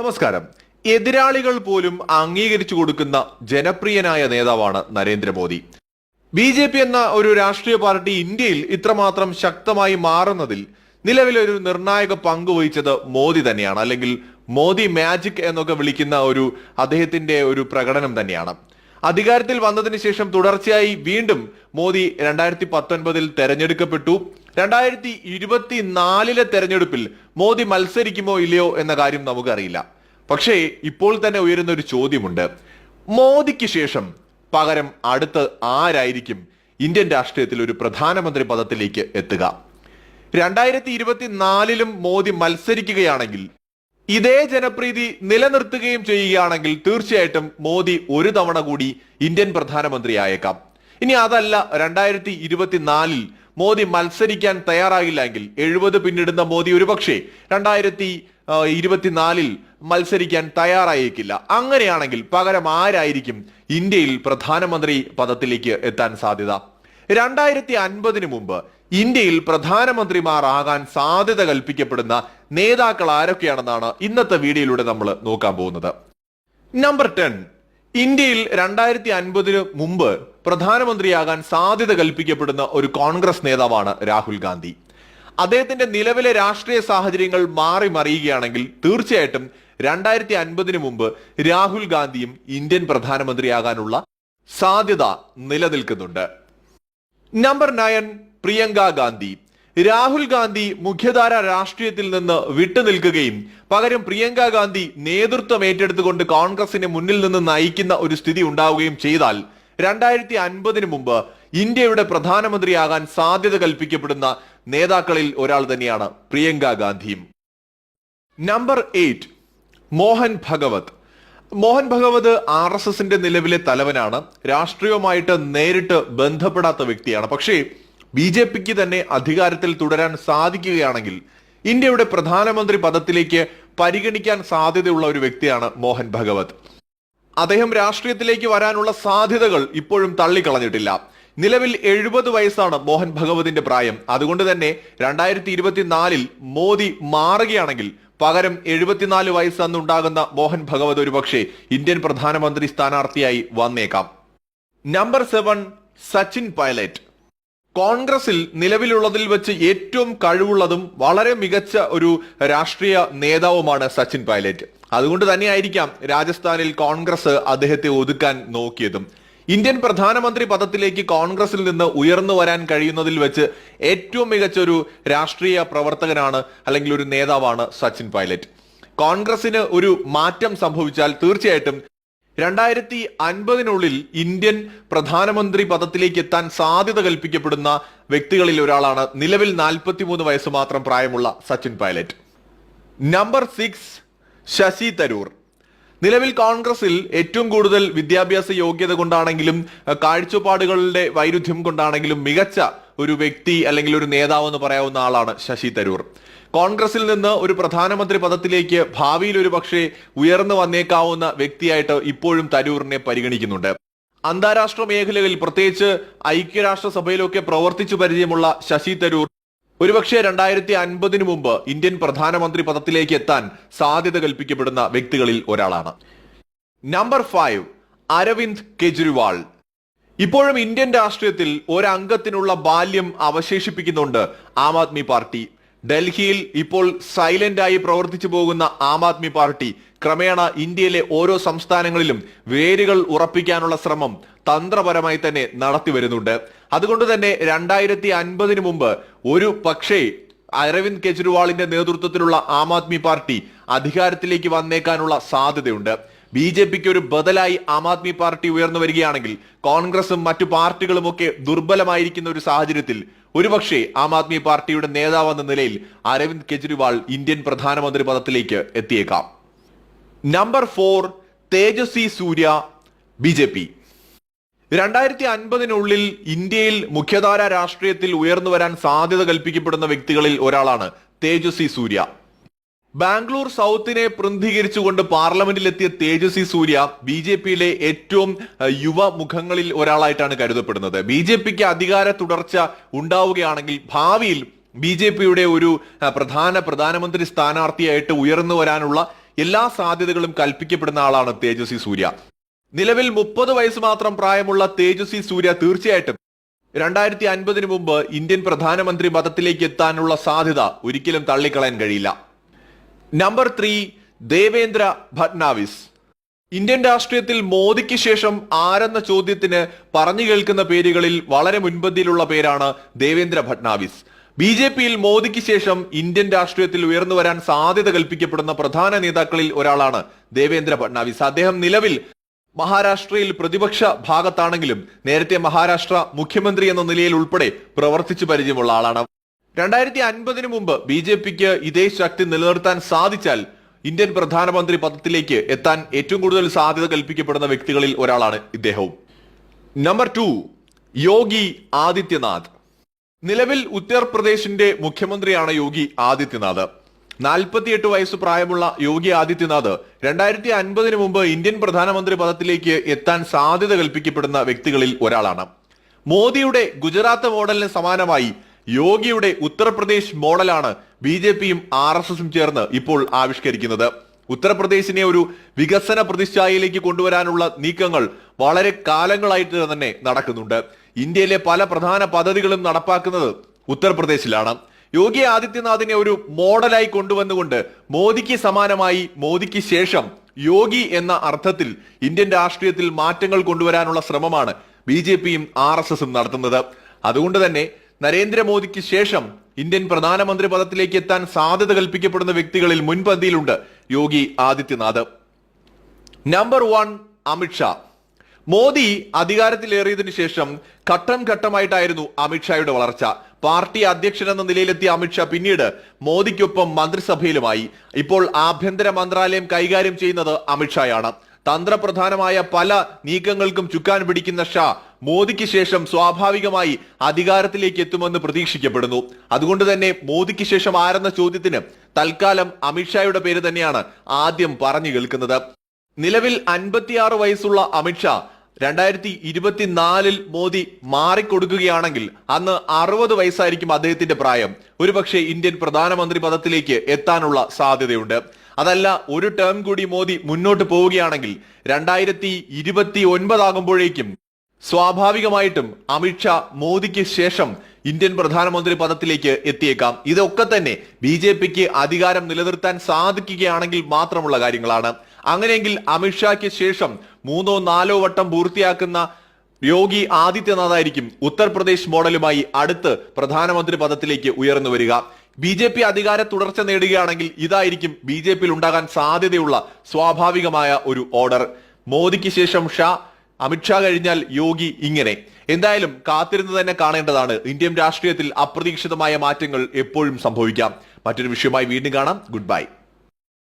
നമസ്കാരം. എതിരാളികൾ പോലും അംഗീകരിച്ചു കൊടുക്കുന്ന ജനപ്രിയനായ നേതാവാണ് നരേന്ദ്രമോദി. ബി ജെ പി എന്ന ഒരു രാഷ്ട്രീയ പാർട്ടി ഇന്ത്യയിൽ ഇത്രമാത്രം ശക്തമായി മാറുന്നതിൽ നിലവിലൊരു നിർണായക പങ്ക് വഹിച്ചത് മോദി തന്നെയാണ്. അല്ലെങ്കിൽ മോദി മാജിക് എന്നൊക്കെ വിളിക്കുന്ന ഒരു അദ്ദേഹത്തിന്റെ ഒരു പ്രകടനം തന്നെയാണ്. അധികാരത്തിൽ വന്നതിന് ശേഷം തുടർച്ചയായി വീണ്ടും മോദി രണ്ടായിരത്തി പത്തൊൻപതിൽ തെരഞ്ഞെടുക്കപ്പെട്ടു. രണ്ടായിരത്തി ഇരുപത്തിനാലിലെ തെരഞ്ഞെടുപ്പിൽ മോദി മത്സരിക്കുമോ ഇല്ലയോ എന്ന കാര്യം നമുക്കറിയില്ല. പക്ഷേ ഇപ്പോൾ തന്നെ ഉയരുന്ന ഒരു ചോദ്യമുണ്ട്. മോദിക്ക് ശേഷം പകരം അടുത്ത് ആരായിരിക്കും ഇന്ത്യൻ രാഷ്ട്രീയത്തിൽ ഒരു പ്രധാനമന്ത്രി പദത്തിലേക്ക് എത്തുക? രണ്ടായിരത്തി ഇരുപത്തിനാലിലും മോദി മത്സരിക്കുകയാണെങ്കിൽ ഇതേ ജനപ്രീതി നിലനിർത്തുകയും ചെയ്യുകയാണെങ്കിൽ തീർച്ചയായിട്ടും മോദി ഒരു തവണ കൂടി ഇന്ത്യൻ പ്രധാനമന്ത്രിയായേക്കാം. ഇനി അതല്ല രണ്ടായിരത്തി ഇരുപത്തിനാലിൽ മോദി മത്സരിക്കാൻ തയ്യാറാകില്ല എങ്കിൽ എഴുപത് പിന്നിടുന്ന മോദി ഒരുപക്ഷെ രണ്ടായിരത്തി ഇരുപത്തിനാലിൽ മത്സരിക്കാൻ തയ്യാറായേക്കില്ല. അങ്ങനെയാണെങ്കിൽ പകരം ആരായിരിക്കും ഇന്ത്യയിൽ പ്രധാനമന്ത്രി പദത്തിലേക്ക് എത്താൻ സാധ്യത? രണ്ടായിരത്തി അൻപതിനു മുമ്പ് ഇന്ത്യയിൽ പ്രധാനമന്ത്രിമാർ ആകാൻ സാധ്യത കൽപ്പിക്കപ്പെടുന്ന നേതാക്കൾ ആരൊക്കെയാണെന്നാണ് ഇന്നത്തെ വീഡിയോയിലൂടെ നമ്മൾ നോക്കാൻ പോകുന്നത്. നമ്പർ ടെൻ ഇന്ത്യയിൽ രണ്ടായിരത്തി അൻപതിന് മുമ്പ് പ്രധാനമന്ത്രിയാകാൻ സാധ്യത കൽപ്പിക്കപ്പെടുന്ന ഒരു കോൺഗ്രസ് നേതാവാണ് രാഹുൽ ഗാന്ധി. അദ്ദേഹത്തിന്റെ നിലവിലെ രാഷ്ട്രീയ സാഹചര്യങ്ങൾ മാറി മറിയുകയാണെങ്കിൽ തീർച്ചയായിട്ടും രണ്ടായിരത്തി അൻപതിന് മുമ്പ് രാഹുൽ ഗാന്ധിയും ഇന്ത്യൻ പ്രധാനമന്ത്രിയാകാനുള്ള സാധ്യത നിലനിൽക്കുന്നുണ്ട്. Number nine Priyanka Gandhi. Rahul Gandhi മുഖ്യധാര രാഷ്ട്രീയത്തിൽ നിന്ന് വിട്ടുനിൽക്കുകയും പകരം പ്രിയങ്ക ഗാന്ധി നേതൃത്വം ഏറ്റെടുത്തുകൊണ്ട് കോൺഗ്രസിനെ മുന്നിൽ നിന്ന് നയിക്കുന്ന ഒരു സ്ഥിതി ഉണ്ടാവുകയും ചെയ്താൽ രണ്ടായിരത്തി അൻപതിന് മുമ്പ് ഇന്ത്യയുടെ പ്രധാനമന്ത്രിയാകാൻ സാധ്യത കൽപ്പിക്കപ്പെടുന്ന നേതാക്കളിൽ ഒരാൾ തന്നെയാണ് പ്രിയങ്ക ഗാന്ധിയും. Number eight Mohan Bhagwat. Mohan Bhagwat R S എസിന്റെ നിലവിലെ തലവനാണ്. രാഷ്ട്രീയവുമായിട്ട് നേരിട്ട് ബന്ധപ്പെടാത്ത വ്യക്തിയാണ്. പക്ഷേ ബി ജെ പിക്ക് തന്നെ അധികാരത്തിൽ തുടരാൻ സാധിക്കുകയാണെങ്കിൽ ഇന്ത്യയുടെ പ്രധാനമന്ത്രി പദത്തിലേക്ക് പരിഗണിക്കാൻ സാധ്യതയുള്ള ഒരു വ്യക്തിയാണ് മോഹൻ ഭഗവത്. അദ്ദേഹം രാഷ്ട്രീയത്തിലേക്ക് വരാനുള്ള സാധ്യതകൾ ഇപ്പോഴും തള്ളിക്കളഞ്ഞിട്ടില്ല. നിലവിൽ എഴുപത് വയസ്സാണ് മോഹൻ ഭഗവതിന്റെ പ്രായം. അതുകൊണ്ട് തന്നെ രണ്ടായിരത്തി ഇരുപത്തിനാലിൽ മോദി മാറുകയാണെങ്കിൽ പകരം എഴുപത്തിനാല് വയസ്സ് അന്നുണ്ടാകുന്ന മോഹൻ ഭഗവത് ഒരുപക്ഷെ ഇന്ത്യൻ പ്രധാനമന്ത്രി സ്ഥാനാർത്ഥിയായി വന്നേക്കാം. Number seven Sachin Pilot. കോൺഗ്രസിൽ നിലവിലുള്ളതിൽ വെച്ച് ഏറ്റവും കഴിവുള്ളതും വളരെ മികച്ച ഒരു രാഷ്ട്രീയ നേതാവുമാണ് സച്ചിൻ പൈലറ്റ്. അതുകൊണ്ട് തന്നെയായിരിക്കാം രാജസ്ഥാനിൽ കോൺഗ്രസ് അദ്ദേഹത്തെ ഒതുക്കാൻ നോക്കിയതും. ഇന്ത്യൻ പ്രധാനമന്ത്രി പദത്തിലേക്ക് കോൺഗ്രസിൽ നിന്ന് ഉയർന്നു വരാൻ കഴിയുന്നതിൽ വെച്ച് ഏറ്റവും മികച്ച ഒരു രാഷ്ട്രീയ പ്രവർത്തകനാണ് അല്ലെങ്കിൽ ഒരു നേതാവാണ് സച്ചിൻ പൈലറ്റ്. കോൺഗ്രസിന് ഒരു മാറ്റം സംഭവിച്ചാൽ തീർച്ചയായിട്ടും രണ്ടായിരത്തി അൻപതിനുള്ളിൽ ഇന്ത്യൻ പ്രധാനമന്ത്രി പദത്തിലേക്ക് എത്താൻ സാധ്യത കൽപ്പിക്കപ്പെടുന്ന വ്യക്തികളിൽ ഒരാളാണ്. നിലവിൽ നാൽപ്പത്തിമൂന്ന് വയസ്സ് മാത്രം പ്രായമുള്ള Sachin pilot. Number six Shashi Tharoor. നിലവിൽ കോൺഗ്രസിൽ ഏറ്റവും കൂടുതൽ വിദ്യാഭ്യാസ യോഗ്യത കൊണ്ടാണെങ്കിലും കാഴ്ചപ്പാടുകളുടെ വൈരുദ്ധ്യം കൊണ്ടാണെങ്കിലും മികച്ച ഒരു വ്യക്തി അല്ലെങ്കിൽ ഒരു നേതാവ് എന്ന് പറയാവുന്ന ആളാണ് ശശി തരൂർ. കോൺഗ്രസിൽ നിന്ന് ഒരു പ്രധാനമന്ത്രി പദത്തിലേക്ക് ഭാവിയിൽ ഒരു പക്ഷേ ഉയർന്നു വന്നേക്കാവുന്ന വ്യക്തിയായിട്ട് ഇപ്പോഴും തരൂറിനെ പരിഗണിക്കുന്നുണ്ട്. അന്താരാഷ്ട്ര മേഖലകളിൽ പ്രത്യേകിച്ച് ഐക്യരാഷ്ട്രസഭയിലൊക്കെ പ്രവർത്തിച്ചു പരിചയമുള്ള ശശി തരൂർ ഒരുപക്ഷെ രണ്ടായിരത്തി അൻപതിനു മുമ്പ് ഇന്ത്യൻ പ്രധാനമന്ത്രി പദത്തിലേക്ക് എത്താൻ സാധ്യത കൽപ്പിക്കപ്പെടുന്ന വ്യക്തികളിൽ ഒരാളാണ്. Number five Arvind Kejriwal. ഇപ്പോഴും ഇന്ത്യൻ രാഷ്ട്രീയത്തിൽ ഒരംഗത്തിനുള്ള ബാല്യം അവശേഷിപ്പിക്കുന്നുണ്ട് ആം ആദ്മി പാർട്ടി. ഡൽഹിയിൽ ഇപ്പോൾ സൈലന്റ് ആയി പ്രവർത്തിച്ചു പോകുന്ന ആം ആദ്മി പാർട്ടി ക്രമേണ ഇന്ത്യയിലെ ഓരോ സംസ്ഥാനങ്ങളിലും വേരുകൾ ഉറപ്പിക്കാനുള്ള ശ്രമം തന്ത്രപരമായി തന്നെ നടത്തി വരുന്നുണ്ട്. അതുകൊണ്ട് തന്നെ രണ്ടായിരത്തി അൻപതിനു മുമ്പ് ഒരു പക്ഷേ അരവിന്ദ് കെജ്രിവാളിന്റെ നേതൃത്വത്തിലുള്ള ആം ആദ്മി പാർട്ടി അധികാരത്തിലേക്ക് വന്നേക്കാനുള്ള സാധ്യതയുണ്ട്. ബി ജെ പിക്ക് ഒരു ബദലായി ആം ആദ്മി പാർട്ടി ഉയർന്നു വരികയാണെങ്കിൽ കോൺഗ്രസും മറ്റു പാർട്ടികളും ഒക്കെ ദുർബലമായിരിക്കുന്ന ഒരു സാഹചര്യത്തിൽ ഒരുപക്ഷെ ആം ആദ്മി പാർട്ടിയുടെ നേതാവെന്ന നിലയിൽ അരവിന്ദ് കെജ്രിവാൾ ഇന്ത്യൻ പ്രധാനമന്ത്രി പദത്തിലേക്ക് എത്തിയേക്കാം. Number four Tejasvi Surya B J P. രണ്ടായിരത്തി അൻപതിനുള്ളിൽ ഇന്ത്യയിൽ മുഖ്യധാര രാഷ്ട്രീയത്തിൽ ഉയർന്നു വരാൻ സാധ്യത കൽപ്പിക്കപ്പെടുന്ന വ്യക്തികളിൽ ഒരാളാണ് തേജസ്വി സൂര്യ. ബാംഗ്ലൂർ സൗത്തിനെ പ്രതിനിധീകരിച്ചുകൊണ്ട് പാർലമെന്റിലെത്തിയ തേജസ്വി സൂര്യ ബി ജെ പിയിലെ ഏറ്റവും യുവ മുഖങ്ങളിൽ ഒരാളായിട്ടാണ് കരുതപ്പെടുന്നത്. ബി ജെ പിക്ക് അധികാര തുടർച്ച ഉണ്ടാവുകയാണെങ്കിൽ ഭാവിയിൽ ബി ജെ പിയുടെ ഒരു പ്രധാന പ്രധാനമന്ത്രി സ്ഥാനാർത്ഥിയായിട്ട് ഉയർന്നു വരാനുള്ള എല്ലാ സാധ്യതകളും കൽപ്പിക്കപ്പെടുന്ന ആളാണ് തേജസ്വി സൂര്യ. നിലവിൽ മുപ്പത് വയസ്സ് മാത്രം പ്രായമുള്ള തേജസ്വി സൂര്യ തീർച്ചയായിട്ടും രണ്ടായിരത്തി അൻപതിനു മുമ്പ് ഇന്ത്യൻ പ്രധാനമന്ത്രി പദത്തിലേക്ക് എത്താനുള്ള സാധ്യത ഒരിക്കലും തള്ളിക്കളയാൻ കഴിയില്ല. Number three Devendra Fadnavis Indian രാഷ്ട്രീയത്തിൽ മോദിക്ക് ശേഷം ആരെന്ന ചോദ്യത്തിന് പറഞ്ഞു കേൾക്കുന്ന പേരുകളിൽ വളരെ മുൻപന്തിയിലുള്ള പേരാണ് ദേവേന്ദ്ര ഭട്നാവിസ് ബി ജെ പിയിൽ മോദിക്ക് ശേഷം ഇന്ത്യൻ രാഷ്ട്രീയത്തിൽ ഉയർന്നു വരാൻ സാധ്യത കൽപ്പിക്കപ്പെടുന്ന പ്രധാന നേതാക്കളിൽ ഒരാളാണ് ദേവേന്ദ്ര ഭട്നാവിസ് അദ്ദേഹം നിലവിൽ മഹാരാഷ്ട്രയിൽ പ്രതിപക്ഷ ഭാഗത്താണെങ്കിലും നേരത്തെ മഹാരാഷ്ട്ര മുഖ്യമന്ത്രി എന്ന നിലയിൽ ഉൾപ്പെടെ പ്രവർത്തിച്ചു പരിചയമുള്ള ആളാണ്. രണ്ടായിരത്തി അൻപതിനു മുമ്പ് ബി ജെ പിക്ക് ഇതേ ശക്തി നിലനിർത്താൻ സാധിച്ചാൽ ഇന്ത്യൻ പ്രധാനമന്ത്രി പദത്തിലേക്ക് എത്താൻ ഏറ്റവും കൂടുതൽ സാധ്യത കൽപ്പിക്കപ്പെടുന്ന വ്യക്തികളിൽ ഒരാളാണ് ഇദ്ദേഹവും. Number two Yogi Adityanath. നിലവിൽ ഉത്തർപ്രദേശിന്റെ മുഖ്യമന്ത്രിയാണ് യോഗി ആദിത്യനാഥ്. നാൽപ്പത്തിയെട്ട് വയസ്സ് പ്രായമുള്ള യോഗി ആദിത്യനാഥ് രണ്ടായിരത്തി അൻപതിനു മുമ്പ് ഇന്ത്യൻ പ്രധാനമന്ത്രി പദത്തിലേക്ക് എത്താൻ സാധ്യത കൽപ്പിക്കപ്പെടുന്ന വ്യക്തികളിൽ ഒരാളാണ്. മോദിയുടെ ഗുജറാത്ത് മോഡലിന് സമാനമായി യോഗിയുടെ ഉത്തർപ്രദേശ് മോഡലാണ് ബി ജെ പിയും ആർ എസ് എസും ചേർന്ന് ഇപ്പോൾ ആവിഷ്കരിക്കുന്നത്. ഉത്തർപ്രദേശിനെ ഒരു വികസന പ്രതിച്ഛായയിലേക്ക് കൊണ്ടുവരാനുള്ള നീക്കങ്ങൾ വളരെ കാലങ്ങളായിട്ട് തന്നെ നടക്കുന്നുണ്ട്. ഇന്ത്യയിലെ പല പ്രധാന പദ്ധതികളും നടപ്പാക്കുന്നത് ഉത്തർപ്രദേശിലാണ്. യോഗി ആദിത്യനാഥിനെ ഒരു മോഡലായി കൊണ്ടുവന്നുകൊണ്ട് മോദിക്ക് സമാനമായി മോദിക്ക് ശേഷം യോഗി എന്ന അർത്ഥത്തിൽ ഇന്ത്യൻ രാഷ്ട്രീയത്തിൽ മാറ്റങ്ങൾ കൊണ്ടുവരാനുള്ള ശ്രമമാണ് ബി ജെ പിയും ആർ എസ് എസും നടത്തുന്നത്. അതുകൊണ്ട് തന്നെ നരേന്ദ്രമോദിക്ക് ശേഷം ഇന്ത്യൻ പ്രധാനമന്ത്രി പദത്തിലേക്ക് എത്താൻ സാധ്യത കൽപ്പിക്കപ്പെടുന്ന വ്യക്തികളിൽ മുൻപന്തിയിലുണ്ട് യോഗി ആദിത്യനാഥ്. നമ്പർ വൺ അമിത്ഷാ മോദി അധികാരത്തിലേറിയതിനു ശേഷം ഘട്ടം ഘട്ടമായിട്ടായിരുന്നു അമിത്ഷായുടെ വളർച്ച. പാർട്ടി അധ്യക്ഷൻ എന്ന നിലയിലെത്തിയ അമിത്ഷാ പിന്നീട് മോദിക്കൊപ്പം മന്ത്രിസഭയിലുമായി. ഇപ്പോൾ ആഭ്യന്തര മന്ത്രാലയം കൈകാര്യം ചെയ്യുന്നത് അമിത്ഷായാണ് തന്ത്രപ്രധാനമായ പല നീക്കങ്ങൾക്കും ചുക്കാൻ പിടിക്കുന്ന ഷാ മോദിക്ക് ശേഷം സ്വാഭാവികമായി അധികാരത്തിലേക്ക് എത്തുമെന്ന് പ്രതീക്ഷിക്കപ്പെടുന്നു. അതുകൊണ്ട് തന്നെ മോദിക്ക് ശേഷം ആരെന്ന ചോദ്യത്തിന് തൽക്കാലം അമിത്ഷായുടെ പേര് തന്നെയാണ് ആദ്യം പറഞ്ഞു കേൾക്കുന്നത്. നിലവിൽ അൻപത്തിയാറ് വയസ്സുള്ള അമിത്ഷാ രണ്ടായിരത്തി ഇരുപത്തിനാലിൽ മോദി മാറിക്കൊടുക്കുകയാണെങ്കിൽ അന്ന് അറുപത് വയസ്സായിരിക്കും അദ്ദേഹത്തിന്റെ പ്രായം. ഒരുപക്ഷെ ഇന്ത്യൻ പ്രധാനമന്ത്രി പദത്തിലേക്ക് എത്താനുള്ള സാധ്യതയുണ്ട്. അതല്ല ഒരു ടേം കൂടി മോദി മുന്നോട്ട് പോവുകയാണെങ്കിൽ രണ്ടായിരത്തി ഇരുപത്തി ഒൻപതാകുമ്പോഴേക്കും സ്വാഭാവികമായിട്ടും അമിത്ഷാ മോദിക്ക് ശേഷം ഇന്ത്യൻ പ്രധാനമന്ത്രി പദത്തിലേക്ക് എത്തിയേക്കാം. ഇതൊക്കെ തന്നെ ബി ജെ പിക്ക് അധികാരം നിലനിർത്താൻ സാധിക്കുകയാണെങ്കിൽ മാത്രമുള്ള കാര്യങ്ങളാണ്. അങ്ങനെയെങ്കിൽ അമിത്ഷായ്ക്ക് ശേഷം മൂന്നോ നാലോ വട്ടം പൂർത്തിയാക്കുന്ന യോഗി ആദിത്യനാഥായിരിക്കും ഉത്തർപ്രദേശ് മോഡലുമായി അടുത്ത് പ്രധാനമന്ത്രി പദത്തിലേക്ക് ഉയർന്നു വരിക. ബി ജെ പി അധികാര തുടർച്ച നേടുകയാണെങ്കിൽ ഇതായിരിക്കും ബി ജെ പിയിൽ ഉണ്ടാകാൻ സാധ്യതയുള്ള സ്വാഭാവികമായ ഒരു ഓർഡർ. മോദിക്ക് ശേഷം ഷാ അമിത്ഷാ കഴിഞ്ഞാൽ യോഗി ഇങ്ങനെ. എന്തായാലും കാത്തിരുന്ന് തന്നെ കാണേണ്ടതാണ്. ഇന്ത്യൻ രാഷ്ട്രീയത്തിൽ അപ്രതീക്ഷിതമായ മാറ്റങ്ങൾ എപ്പോഴും സംഭവിക്കാം. മറ്റൊരു വിഷയമായി വീണ്ടും കാണാം. Good bye